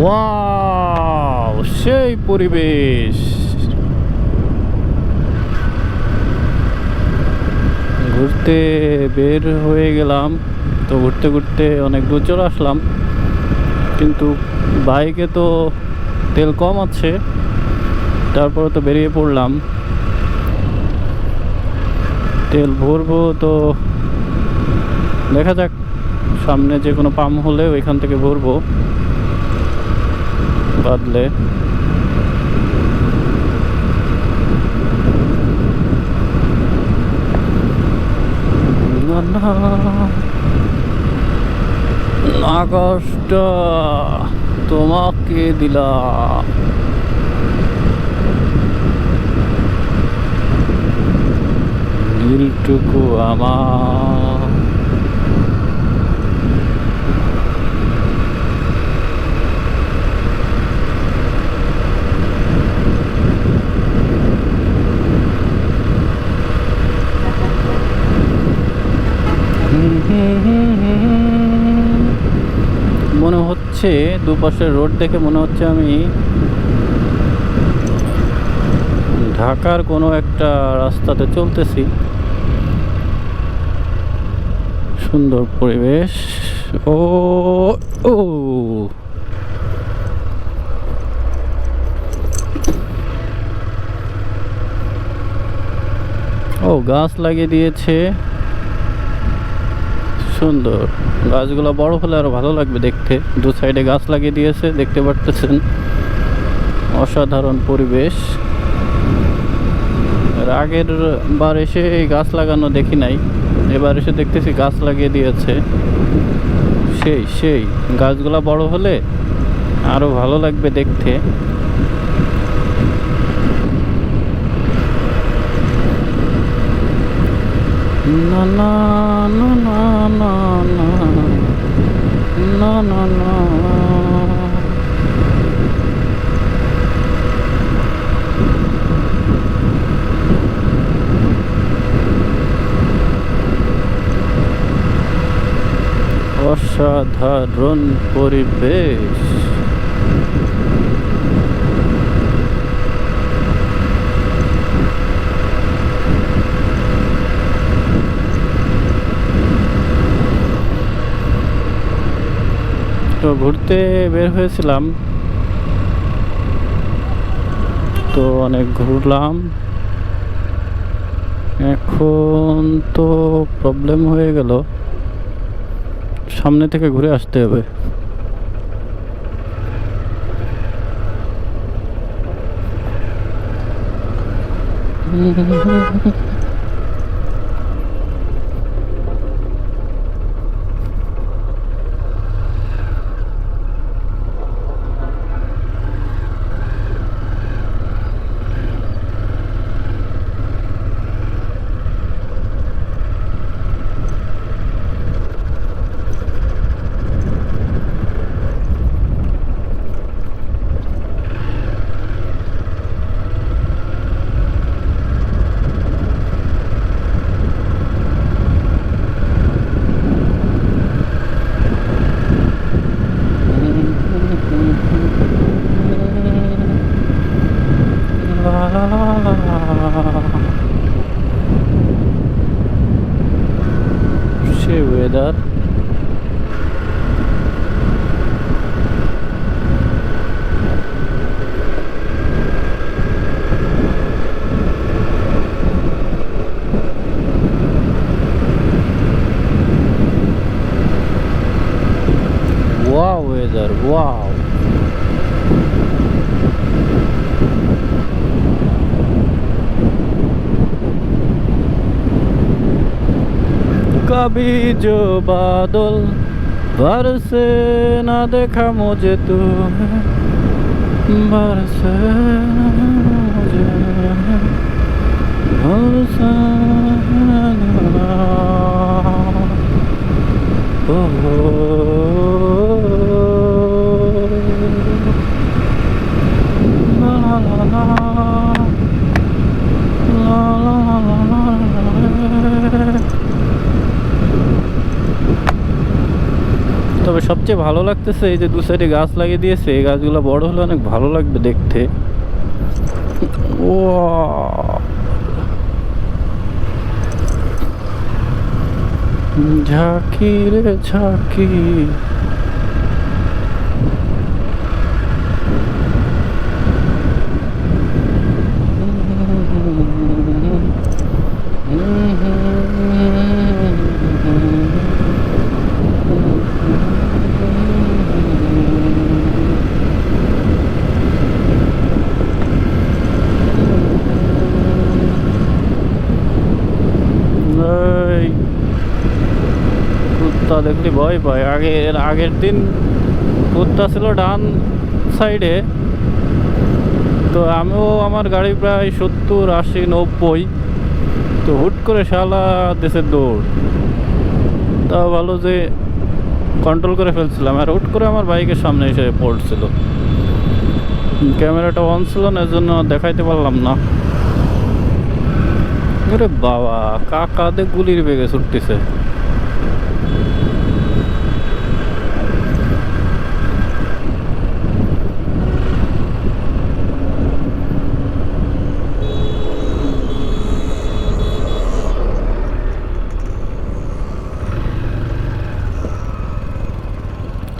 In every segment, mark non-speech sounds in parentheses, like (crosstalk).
Wow সেই পরিবেশ। ঘুরতে বের হয়ে গেলাম। তো ঘুরতে ঘুরতে অনেক দূর চলে আসলাম। কিন্তু বাইকে তো তেল কম আছে। তারপরে তো বেরিয়ে পড়লাম। তেল ভরবো তো দেখা যাক। সামনে যে কোনো পাম্প হলে ওইখান থেকে ভরবো। বাদলে। আকাশটা তোমাকে দিলাম। নীলটুকু আমার মনে দুপাশের রোড দেখে মনে হচ্ছে আমি ঢাকার কোনো একটা রাস্তাতে চলতেছি। সুন্দর পরিবেশ। ও ও। ও, গাছ লাগিয়ে দিয়েছে। সুন্দর। গাছগুলো বড় হলে আরও ভালো লাগবে দেখতে। দু সাইডে গাছ লাগিয়ে দিয়েছে, দেখতে পারতেছেন। অসাধারণ পরিবেশ। আগের বার এসে এই গাছ লাগানো দেখি নাই। এবার এসে দেখতেছি গাছ লাগিয়ে দিয়েছে। সেই সেই, গাছগুলা বড় হলে আরও ভালো লাগবে দেখতে। না না না না না না না না না অসাধারণ পরিবেশ। তো ঘুরতে বের হয়েছিলাম। তো অনেক ঘুরলাম। এখন তো প্রবলেম হয়ে গেল। সামনে থেকে ঘুরে আসতে হবে। সে (laughs) dot বীজ বাদল বরসে না দেখা মুঝে তুমি বরসে তবে সবচেয়ে ভালো লাগতেছে এই যে দু সাইডে গাছ লাগিয়ে দিয়েছে, এই গাছগুলো বড় হলে অনেক ভালো লাগবে দেখতে। ও ঝাঁকি রে ঝাঁকি। দেখলি ভয় পায়। আগে এর আগের দিন কুত্তা ছিল ডান সাইডে তো আমিও আমার গাড়ি প্রায় সত্তর, আশি, নব্বই। তো হুট করে শালা দেশের দৌড়। তা ভালো যে কন্ট্রোল করে ফেলছিলাম। আর হুট করে আমার বাইকের সামনে এসে পড়ছিল। ক্যামেরাটা অন ছিল না এর জন্য দেখাইতে পারলাম না। আরে বাবা কাকাতে গুলির বেগে ছুটতেছে?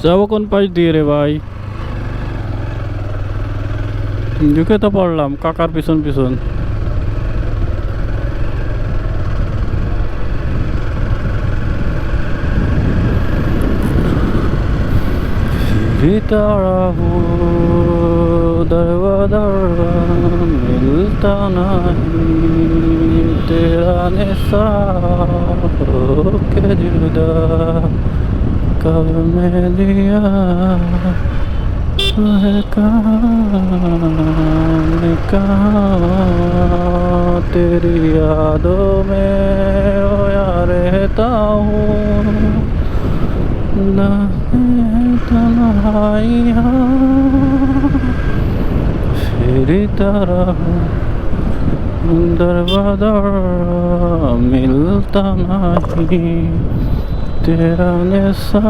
যাবো কোন পাশ দিয়ে রে ভাই ঢুকে তো পড়লাম কাকার পিছন পিছন सितारा हो दरवा दरवा मिलता नहीं तेरा निशा के जुदा कब मैं लिया है काम कहाँ तेरी यादों में रोया रहता हूँ। तन्हाइयाँ, फिर तरह दरबदर मिलता नहीं। 그들 안에서